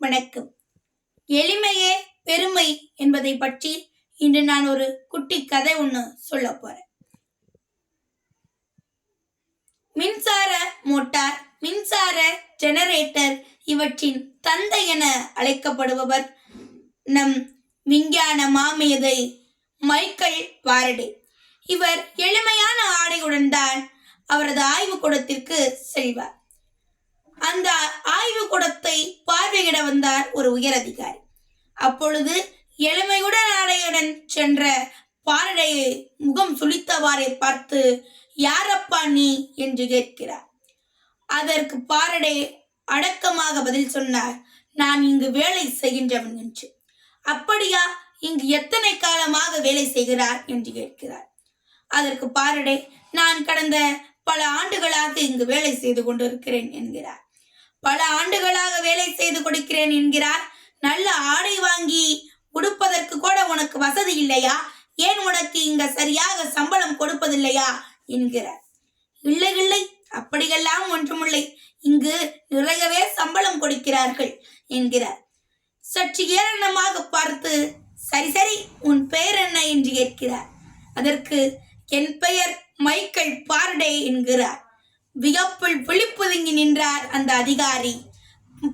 வணக்கம். எளிமையே பெருமை என்பதை பற்றி இன்று நான் ஒரு குட்டி கதை ஒன்று சொல்ல போறேன். மின்சார மோட்டார் மின்சார ஜெனரேட்டர் இவற்றின் தந்தை என அழைக்கப்படுபவர் நம் விஞ்ஞான மாமேதை மைக்கேல் வாரடே இவர் எளிமையான ஆடையுடன் தான் அவரது ஆய்வுக்கூடத்திற்கு செல்வார். அந்த ஆய்வு கூடத்தை பார்வையிட வந்தார் ஒரு உயரதிகாரி. அப்பொழுது எளிமையுடன் ஆடையுடன் சென்ற பாரடையை முகம் சுளித்தவாறே பார்த்து யாரப்பா நீ? என்று கேட்கிறார். அதற்கு பாரடே அடக்கமாக பதில் சொன்னார் நான் இங்கு வேலை செய்கின்றவன் என்று. அப்படியா? இங்கு எத்தனை காலமாக வேலை செய்கிறார் என்று கேட்கிறார். அதற்கு பாரடே நான் கடந்த பல ஆண்டுகளாக இங்கு வேலை செய்து கொண்டிருக்கிறேன் என்கிறார். பல ஆண்டுகளாக வேலை செய்து கொடுக்கிறேன் என்கிறார். நல்ல ஆடை வாங்கி உடுப்பதற்கு கூட உனக்கு வசதி இல்லையா? ஏன் உனக்கு இங்க சரியாக சம்பளம் கொடுப்பதில்லையா? என்கிறார். இல்லை இல்லை அப்படியெல்லாம் ஒன்றுமில்லை. இங்கு நிறையவே சம்பளம் கொடுக்கிறார்கள் என்கிறார். சற்று ஏளனமாக பார்த்து சரி சரி உன் பெயர் என்ன? என்று கேட்கிறார். அதற்கு என் பெயர் மைக்கேல் பார்டே என்கிறார். வியப்பில் விழிப்புதுங்கி நின்றார் அந்த அதிகாரி.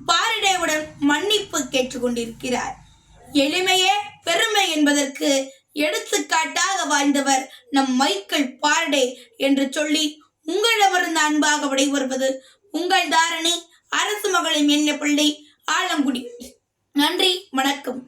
பாரடேவுடன் மன்னிப்பு கேட்டுக்கொண்டிருக்கிறார். எளிமையே பெருமை என்பதற்கு எடுத்துக்காட்டாக வாழ்ந்தவர் நம் மைக்கேல் பாரடே என்று சொல்லி உங்களிடமிருந்து அன்பாக விடைபெறுவது உங்கள் தாரணி அரசு மகளின் எண்ண பிள்ளை ஆலங்குடி. நன்றி வணக்கம்.